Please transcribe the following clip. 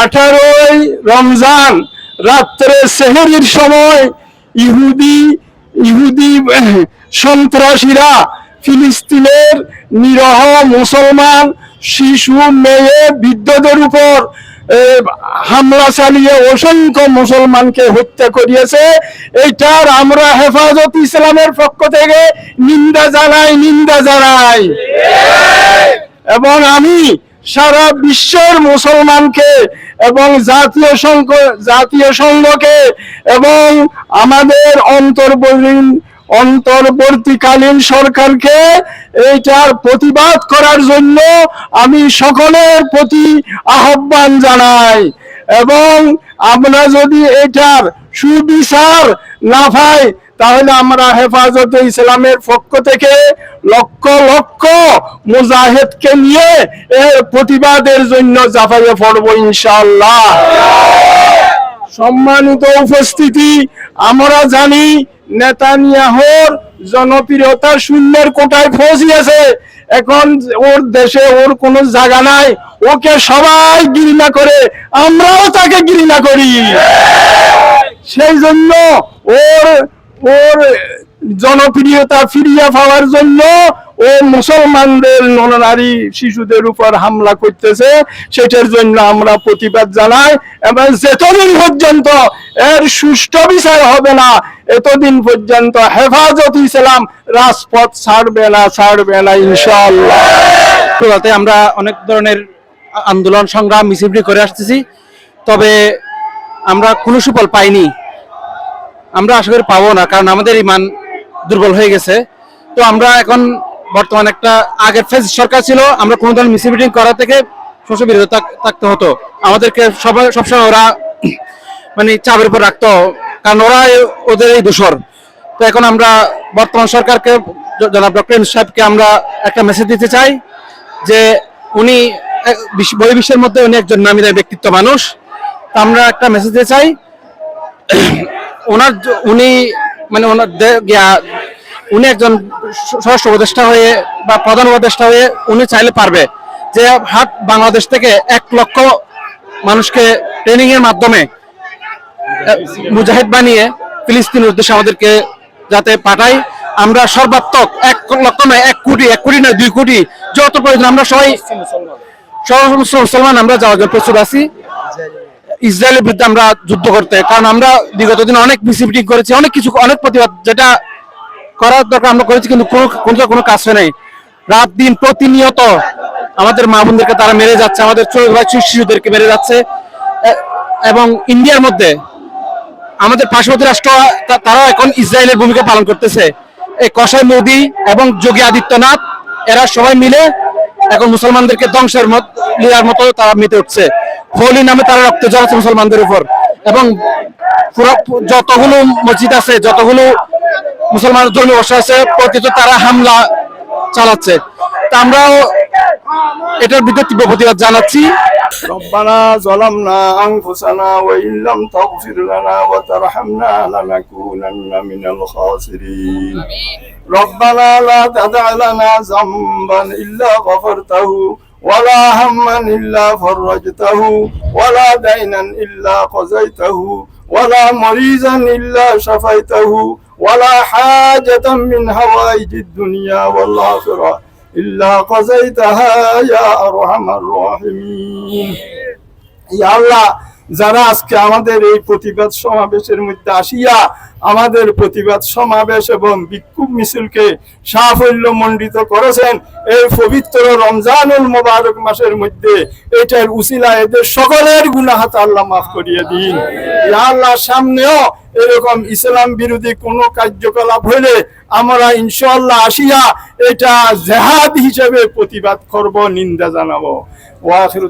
আঠারোই রমজান রাত্রে সেহরির সময় ইহুদি ইহুদি সন্ত্রাসীরা ফিলিস্তিনের নিরহ মুসলমান শিশু মেয়ে বৃদ্ধদের উপর হামলা চালিয়ে অসংখ্য মুসলমানকে হত্যা করিয়েছে। এইটার আমরা হেফাজত ইসলামের পক্ষ থেকে নিন্দা জানাই নিন্দা জানাই। এবং আমি সারা বিশ্বের মুসলমানকে এবং জাতীয় সংঘ, জাতীয় সংঘকে এবং আমাদের অন্তর্বর্তী অন্তর্বর্তীকালীন সরকারকে এইটার প্রতিবাদ করার জন্য আমি সকলের প্রতি আহ্বান জানাই। এবং আমরা যদি এটার সুবিচার না পাই তাহলে আমরা হেফাজতে ইসলামের পক্ষ থেকে লক্ষ লক্ষ মুজাহিদকে নিয়ে এর প্রতিবাদের জন্য জাফাইয়ে পড়ব ইনশাআল্লাহ। সম্মানিত উপস্থিতি, আমরা জানি নেতানিয়াহর জনপ্রিয়তা শূন্যের কোটায় পৌঁছিয়েছে। এখন ওর দেশে ওর কোনো জায়গা নাই। ওকে সবাই ঘৃণা করে, আমরাও তাকে ঘৃণা করি। সেই জন্য ওর ওর জনপ্রিয়তা ফিরিয়ে পাওয়ার জন্য ও মুসলমানদের নরনারী শিশুদের উপর হামলা করতেছে। সেটার জন্য আমরা প্রতিবাদ জানাই এবং যেতদিন পর্যন্ত এর সুষ্ঠু বিচার হবে না, এতদিন পর্যন্ত হেফাজত ইসলাম রাজপথ ছাড়বে না ছাড়বে না, ইনশাআল্লাহ। চুলাতে আমরা অনেক ধরনের আন্দোলন সংগ্রাম মিছিল করে আসতেছি। তবে আমরা কোনো সুফল পাইনি। আমরা আশা করি পাবো না, কারণ আমাদের ইমান দুর্বল হয়ে গেছে। তো আমরা এখন বর্তমান একটা আগের ফেজ সরকার ছিল, আমরা কোনো ধরনের মিছিল মিটিং করা থেকে শস্য বিরত থাকতে হতো। আমাদেরকে সবাই সবসময় ওরা মানে চাপের উপর রাখতো, কারণ ওরা ওদের এই দোষর। তো এখন আমরা বর্তমান সরকারকে জনাব ডক্টর সাহেবকে আমরা একটা মেসেজ দিতে চাই যে উনি বহির্বিশ্বের মধ্যে উনি একজন নামিদার ব্যক্তিত্ব মানুষ। তা আমরা একটা মেসেজ দিতে চাই ওনার উনি মানে ওনার উনি একজন স্বরাষ্ট্র উপদেষ্টা হয়ে বা প্রধান উপদেষ্টা হয়ে উনি চাইলে পারবে যে হাট বাংলাদেশ থেকে এক লক্ষ মানুষকে ট্রেনিং এর মাধ্যমে মুজাহিদ বানিয়ে ফিলিস্তিনের উদ্দেশ্যে আমাদেরকে যাতে পাঠাই আমরা সর্বাত্মক এক লক্ষ নয়, এক কোটি এক কোটি নয়, দুই কোটি যত প্রয়োজন, আমরা সবাই মুসলমান। আমরা যাওয়ার জন্য প্রস্তুত আছি। ইসরায়েলের বিরুদ্ধে আমরা যুদ্ধ করতে, কারণ আমরা বিগত দিন অনেক মিটিং করেছি, অনেক কিছু, অনেক প্রতিবাদ যেটা করার দরকার আমরা করেছি, কিন্তু কোনো কোনো কাজ হয় নাই। রাত দিন প্রতিনিয়ত আমাদের মা বোনদেরকে তারা মেরে যাচ্ছে, আমাদের শিশুদেরকে মেরে যাচ্ছে। এবং ইন্ডিয়ার মধ্যে আমাদের পার্শ্ববর্তী রাষ্ট্র, তা- তারাও এখন ইসরায়েলের ভূমিকা পালন করতেছে। এই কসাই মোদি এবং যোগী আদিত্যনাথ, এরা সবাই মিলে এখন মুসলমানদেরকে ধ্বংসের মত লিয়ার মতো তারা মেতে উঠছে। হোলি নামে তারা রক্ত জ্বালাচ্ছে মুসলমানদের উপর এবং পুরো যতগুলো মসজিদ আছে যতগুলো মুসলমান ধর্মীয় বসা আছে প্রতিত তারা হামলা চালাচ্ছে তা আমরাও এটার বিরুদ্ধে তীব্র প্রতিবাদ জানাচ্ছি ربنا ظلمنا أنفسنا وإن لم تغفر لنا وترحمنا لنكونن من الخاسرين ربنا لا تدع لنا ذنبا إلا غفرته ولا هما إلا فرجته ولا دينا إلا قزيته ولا مريضا إلا شفيته ولا حاجة من هوائج الدنيا والآخرة إلا قزيتها يا أرحم الراحمين. يا الله যারা আজকে আমাদের এই প্রতিবাদ সমাবেশের মধ্যে আসিয়া আমাদের প্রতিবাদ সমাবেশ এবং বিক্ষোভ মিছিলকে সাফল্য মণ্ডিত করেছেন, এই পবিত্র রমজানুল মোবারক মাসের মধ্যে এটার উসিলা এদের সকলের গুনাহাত আল্লাহ মাফ করিয়ে দিন। আল্লাহ সামনেও এরকম ইসলাম বিরোধী কোনো কার্যকলাপ হলে আমরা ইনশাল্লাহ আসিয়া এটা জেহাদ হিসেবে প্রতিবাদ করব, নিন্দা জানাব। ওয়াখিরু